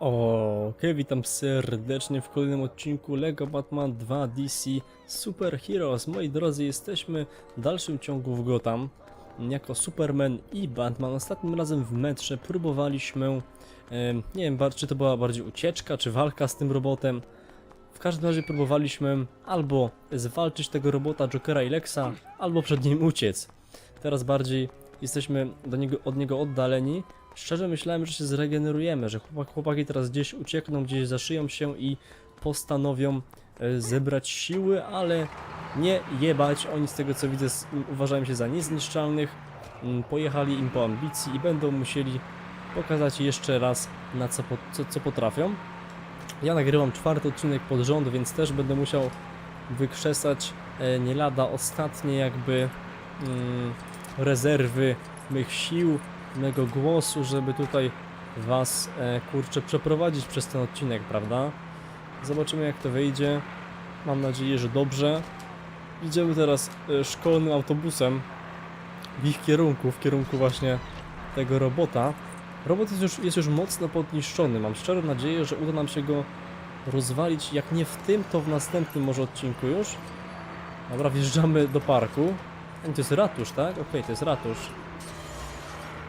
Okej, witam serdecznie w kolejnym odcinku LEGO Batman 2 DC Super Heroes. Moi drodzy, jesteśmy w dalszym ciągu w Gotham jako Superman i Batman. Ostatnim razem w metrze próbowaliśmy, nie wiem, czy to była bardziej ucieczka, czy walka z tym robotem. W każdym razie próbowaliśmy albo zwalczyć tego robota Jokera i Lexa, albo przed nim uciec. Teraz bardziej jesteśmy do niego, od niego oddaleni. Szczerze myślałem, że się zregenerujemy, że chłopak, chłopaki teraz gdzieś uciekną, gdzieś zaszyją się i postanowią e, zebrać siły, ale nie jebać. Oni z tego co widzę uważają się za niezniszczalnych. Mm, Pojechali im po ambicji i będą musieli pokazać jeszcze raz na co, co, co potrafią. Ja nagrywam czwarty odcinek pod rząd, więc też będę musiał wykrzesać e, nie lada ostatnie jakby mm, rezerwy mych sił, mego głosu, żeby tutaj was e, kurczę przeprowadzić przez ten odcinek, prawda? Zobaczymy jak to wyjdzie. Mam nadzieję, że dobrze. Idziemy teraz e, szkolnym autobusem w ich kierunku, w kierunku właśnie tego robota. Robot jest już, jest już mocno podniszczony. Mam szczerą nadzieję, że uda nam się go rozwalić. Jak nie w tym, to w następnym może odcinku już. Dobra, wjeżdżamy do parku. To jest ratusz, tak? Okej, to jest ratusz.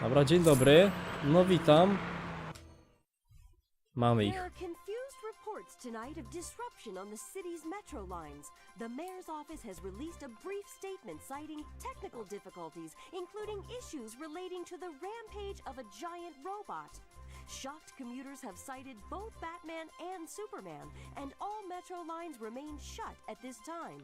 Dobra, dzień dobry. No witam. Mamy ich. Confused reports tonight of disruption on the city's metro lines. The mayor's office has released a brief statement citing technical difficulties, including issues relating to the rampage of a giant robot. Shocked commuters have cited both Batman and Superman, and all metro lines remain shut at this time.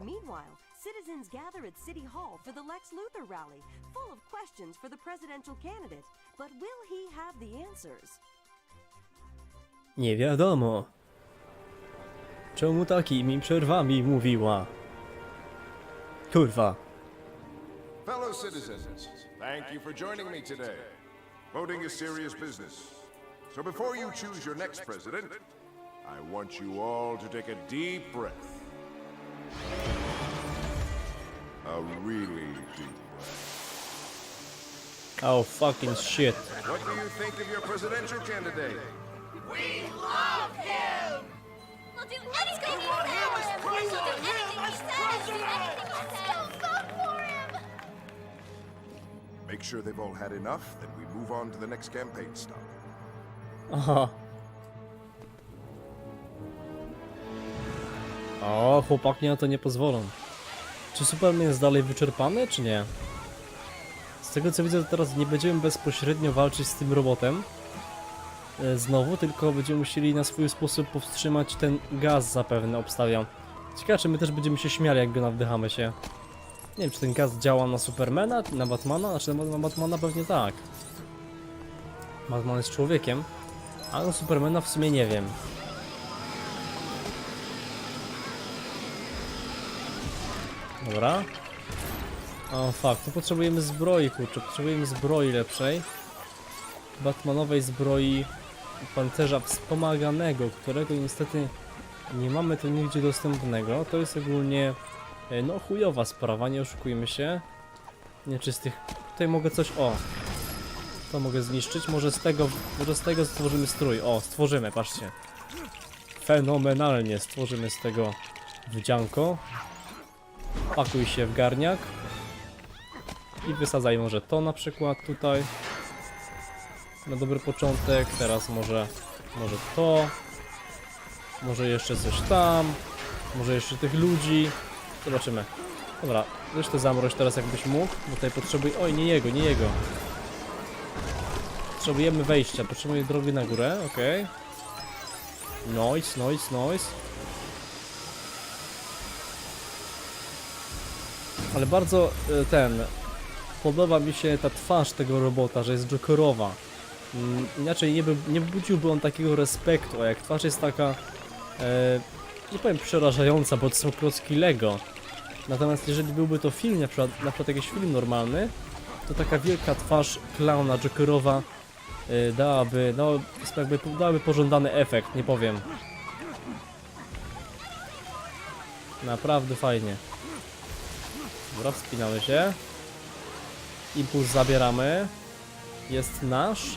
Meanwhile, citizens gather at City Hall for the Lex Luthor rally, full of questions for the presidential candidate. But will he have the answers? Nie wiadomo. Czemu takimi przerwami mówiła? Kurwa. Fellow citizens, thank you for joining me today. Voting is serious business. So before you choose your next president, I want you all to take a deep breath. A really deep breath. Oh fucking shit. What do you think of your presidential candidate? We'll do anything he says. We'll do anything he says. Do anything he says. Vote for him. Make sure they've all had enough, then we move on to the next campaign stop. Aha. O, chłopaki na to nie pozwolą. Czy Superman jest dalej wyczerpany, czy nie? Z tego co widzę, to teraz nie będziemy bezpośrednio walczyć z tym robotem. e, Znowu, tylko będziemy musieli na swój sposób powstrzymać ten gaz zapewne, obstawiam. Ciekawe, czy my też będziemy się śmiali, jak go nawdychamy się. Nie wiem, czy ten gaz działa na Supermana, na Batmana? Znaczy na na Batmana pewnie tak. Batman jest człowiekiem. A no Supermana w sumie nie wiem. Dobra. O fuck, tu potrzebujemy zbroi, kurczę, potrzebujemy zbroi lepszej. Batmanowej zbroi pancerza wspomaganego, którego niestety nie mamy tu nigdzie dostępnego. To jest ogólnie e, no chujowa sprawa, nie oszukujmy się. Nieczystych. Tutaj mogę coś, o, to mogę zniszczyć. Może z tego, może z tego stworzymy strój. O, stworzymy, patrzcie. Fenomenalnie stworzymy z tego wdzianko. Pakuj się w garniak. I wysadzaj może to na przykład tutaj. Na dobry początek. Teraz może, może to. Może jeszcze coś tam. Może jeszcze tych ludzi. Zobaczymy. Dobra, resztę zamroź teraz jakbyś mógł. Bo tutaj potrzebuję... Oj, nie jego, nie jego. Potrzebujemy wejścia, potrzebuję drogi na górę, okej. Noise, noise, noise. Ale bardzo e, ten. Podoba mi się ta twarz tego robota, że jest jokerowa. Mm, Inaczej nie, by, nie budziłby on takiego respektu, a jak twarz jest taka. E, nie powiem przerażająca, bo to są klocki Lego. Natomiast jeżeli byłby to film, na przykład, na przykład jakiś film normalny, to taka wielka twarz klauna jokerowa y, dałaby, no jakby dałaby pożądany efekt, nie powiem. Naprawdę fajnie. Dobra, wspinamy się. Impuls zabieramy. Jest nasz.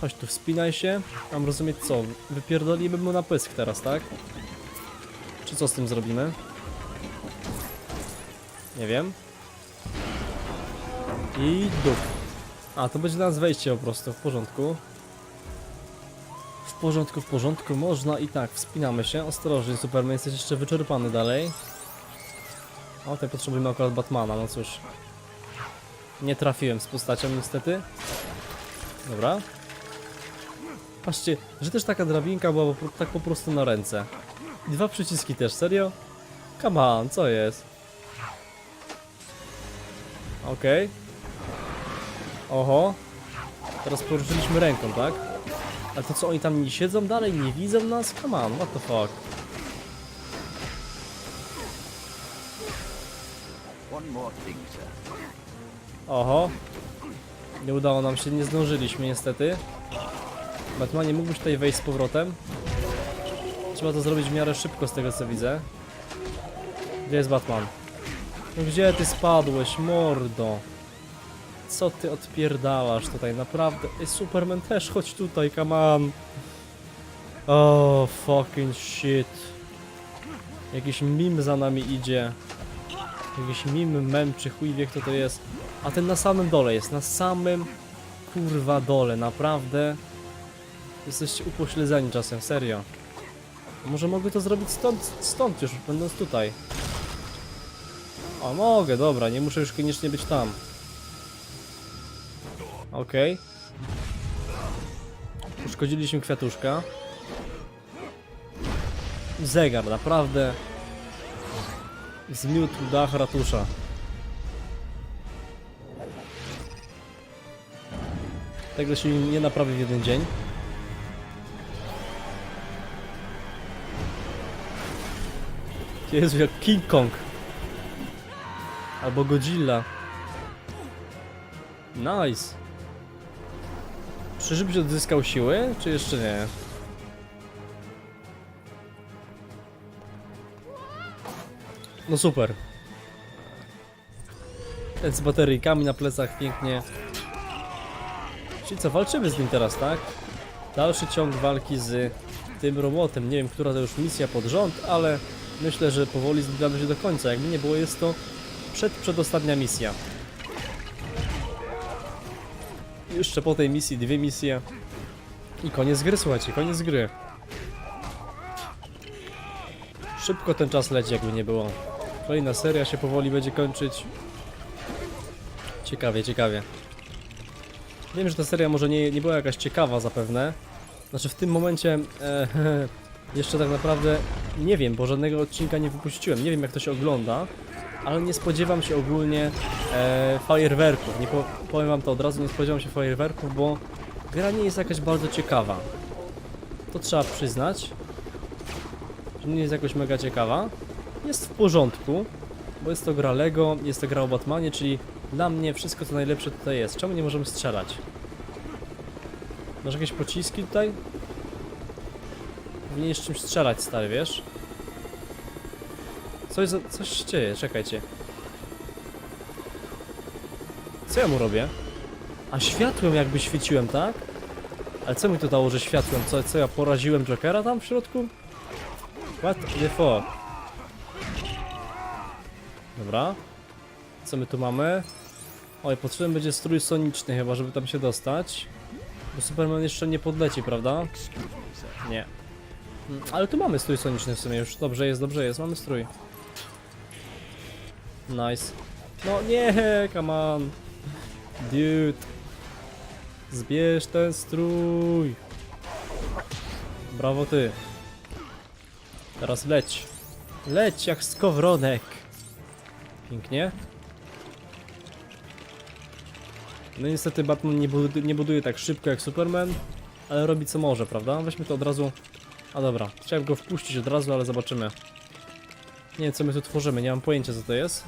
Chodź tu, wspinaj się. Mam rozumieć co? Wypierdolimy mu na pysk teraz, tak? Czy co z tym zrobimy? Nie wiem. I dup. A, to będzie nas wejście po prostu, w porządku. W porządku, w porządku, można i tak, wspinamy się. Ostrożnie, Superman, jesteś jeszcze wyczerpany dalej. O, tutaj potrzebujemy akurat Batmana, no cóż. Nie trafiłem z postacią niestety. Dobra. Patrzcie, że też taka drabinka była po, tak po prostu na ręce. I Dwa przyciski też, serio? Come on, co jest? Okej. Oho. Teraz poruszyliśmy ręką, tak? Ale to co, oni tam nie siedzą dalej? Nie widzą nas? Come on, what the fuck? Oho. Nie udało nam się, nie zdążyliśmy niestety. Batmanie, mógłbyś tutaj wejść z powrotem? Trzeba to zrobić w miarę szybko z tego co widzę. Gdzie jest Batman? No gdzie ty spadłeś, mordo? Co ty odpierdalasz tutaj, naprawdę? Ej, Superman też, chodź tutaj, come on. Oh, fucking shit. Jakiś mim za nami idzie. Jakiś mim, mem, czy chuj wie kto to jest. A ten na samym dole jest, na samym kurwa dole, naprawdę. Jesteście upośledzeni czasem, serio. Może mogę to zrobić stąd, stąd już, będąc tutaj. O, mogę, dobra, nie muszę już koniecznie być tam. Okej. Uszkodziliśmy kwiatuszka. Zegar, naprawdę. Zmiótł dach ratusza. Tego się nie naprawi w jeden dzień. Jezu, jak King Kong. Albo Godzilla. Nice. Czyżbyś odzyskał siły, czy jeszcze nie? No super. Z bateryjkami na plecach pięknie. Czyli co, walczymy z nim teraz, tak? Dalszy ciąg walki z tym robotem. Nie wiem, która to już misja pod rząd, ale myślę, że powoli zbliżamy się do końca. Jakby nie było, jest to przed, przedostatnia misja. Jeszcze po tej misji dwie misje. I koniec gry, słuchajcie, koniec gry. Szybko ten czas leci, jakby nie było. Kolejna seria się powoli będzie kończyć. Ciekawie, ciekawie. Wiem, że ta seria może nie, nie była jakaś ciekawa zapewne. Znaczy w tym momencie e, jeszcze tak naprawdę nie wiem, bo żadnego odcinka nie wypuściłem. Nie wiem jak to się ogląda, ale nie spodziewam się ogólnie e, fajerwerków. Nie po, powiem wam to od razu, nie spodziewam się fajerwerków, bo gra nie jest jakaś bardzo ciekawa. To trzeba przyznać, że nie jest jakoś mega ciekawa. Jest w porządku, bo jest to gra Lego, jest to gra o Batmanie, czyli dla mnie wszystko co najlepsze tutaj jest. Czemu nie możemy strzelać? Masz jakieś pociski tutaj? Powinieneś czymś strzelać, stary, wiesz? Coś, za, coś się dzieje, czekajcie. Co ja mu robię? A światłem jakby świeciłem, tak? Ale co mi to dało, że światłem? Co, co ja poraziłem Jokera tam w środku? What the fuck? Dobra. Co my tu mamy? Oj, potrzebny będzie strój soniczny chyba, żeby tam się dostać. Bo Superman jeszcze nie podleci, prawda? Nie. Mm, Ale tu mamy strój soniczny w sumie już. Dobrze jest, dobrze jest, mamy strój. Nice. No nie, come on. Dude. Zbierz ten strój. Brawo ty. Teraz leć. Leć jak skowronek. Pięknie. No niestety Batman nie, bud nie buduje tak szybko jak Superman, ale robi co może, prawda? Weźmy to od razu. A dobra, chciałem go wpuścić od razu, ale zobaczymy. Nie wiem co my tu tworzymy, nie mam pojęcia co to jest.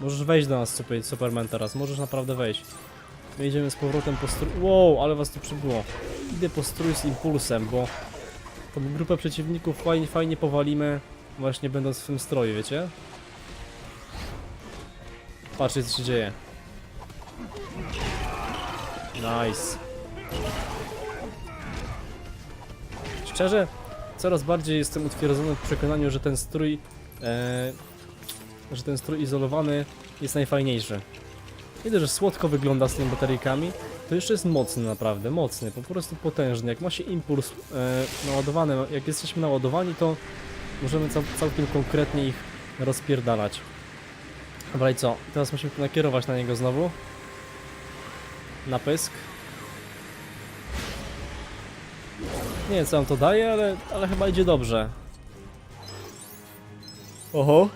Możesz wejść do nas Super Superman teraz, możesz naprawdę wejść. My idziemy z powrotem po strój... Wow, ale was tu przybyło. Idę po strój z impulsem, bo tą grupę przeciwników fajnie, fajnie powalimy właśnie będąc w tym stroju, wiecie? Patrzcie co się dzieje. Nice. Szczerze, coraz bardziej jestem utwierdzony w przekonaniu, że ten strój, e, że ten strój izolowany jest najfajniejszy. Widzę, że słodko wygląda z tymi bateryjkami, to jeszcze jest mocny naprawdę, mocny, po prostu potężny. Jak ma się impuls e, naładowany, jak jesteśmy naładowani, to możemy cał, całkiem konkretnie ich rozpierdalać. Dobra i co? Teraz musimy nakierować na niego znowu. Na pysk. Nie wiem co nam to daje, ale, ale chyba idzie dobrze. Oho.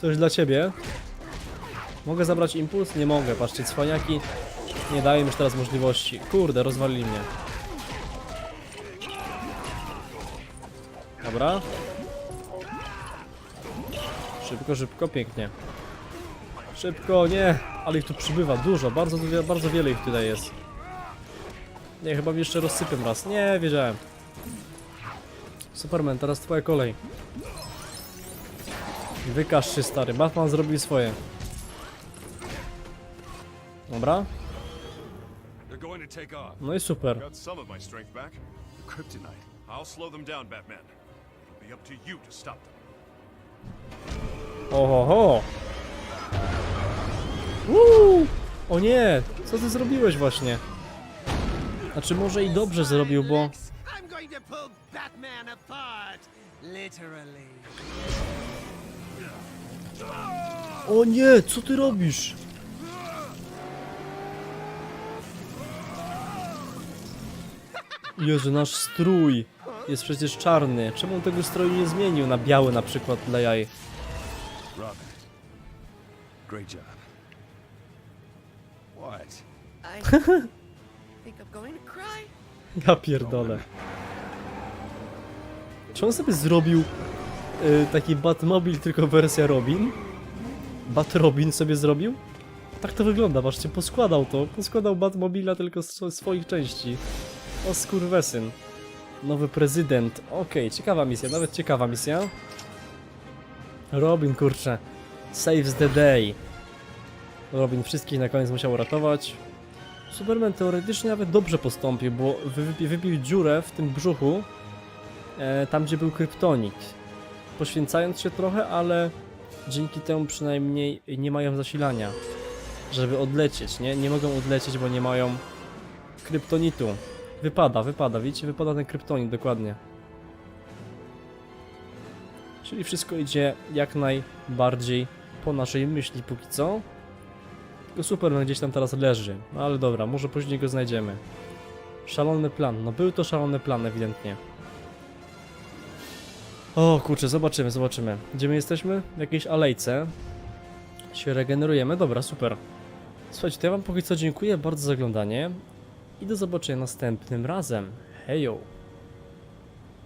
Coś dla ciebie. Mogę zabrać impuls? Nie mogę, patrzcie, cwaniaki nie dają już teraz możliwości. Kurde, rozwalili mnie. Dobra. Szybko, szybko, pięknie. Szybko, nie! Ale ich tu przybywa dużo, bardzo, bardzo wiele ich tutaj jest. Nie, chyba mi jeszcze rozsypię raz. Nie, wiedziałem. Superman, teraz twoja kolej. Wykaż się, stary. Batman zrobił swoje. Dobra. No i super. Kryptonite. I'll slow them down, Batman. Be up to you to stop them. Ohoho! Uuu! O nie! Co ty zrobiłeś właśnie? Znaczy może i dobrze zrobił, bo... O nie! Co ty robisz? Jezu, nasz strój jest przecież czarny. Czemu on tego stroju nie zmienił na biały na przykład dla jaj? Robin. Great job. What? I think I'm going to cry. Ja pierdolę. Czy on sobie zrobił y, taki Batmobil, tylko wersja Robin? Bat Robin sobie zrobił? Tak to wygląda, właśnie poskładał to. Poskładał Batmobila tylko z z swoich części. O skurwesyn. Nowy prezydent. Okej, ciekawa misja, nawet ciekawa misja. Robin, kurczę. Saves the day. Robin wszystkich na koniec musiał uratować. Superman teoretycznie nawet dobrze postąpił, bo wy, wybił dziurę w tym brzuchu, e, tam gdzie był kryptonik. Poświęcając się trochę, ale dzięki temu przynajmniej nie mają zasilania, żeby odlecieć, nie? Nie mogą odlecieć, bo nie mają kryptonitu. Wypada, wypada, widzicie? Wypada ten kryptonit, dokładnie. Czyli wszystko idzie jak najbardziej po naszej myśli póki co. Tylko Superman gdzieś tam teraz leży. No ale dobra, może później go znajdziemy. Szalony plan. No był to szalony plan ewidentnie. O kurczę, zobaczymy, zobaczymy. Gdzie my jesteśmy? W jakiejś alejce. Się regenerujemy. Dobra, super. Słuchajcie, to ja wam póki co dziękuję bardzo za oglądanie. I do zobaczenia następnym razem. Hejo!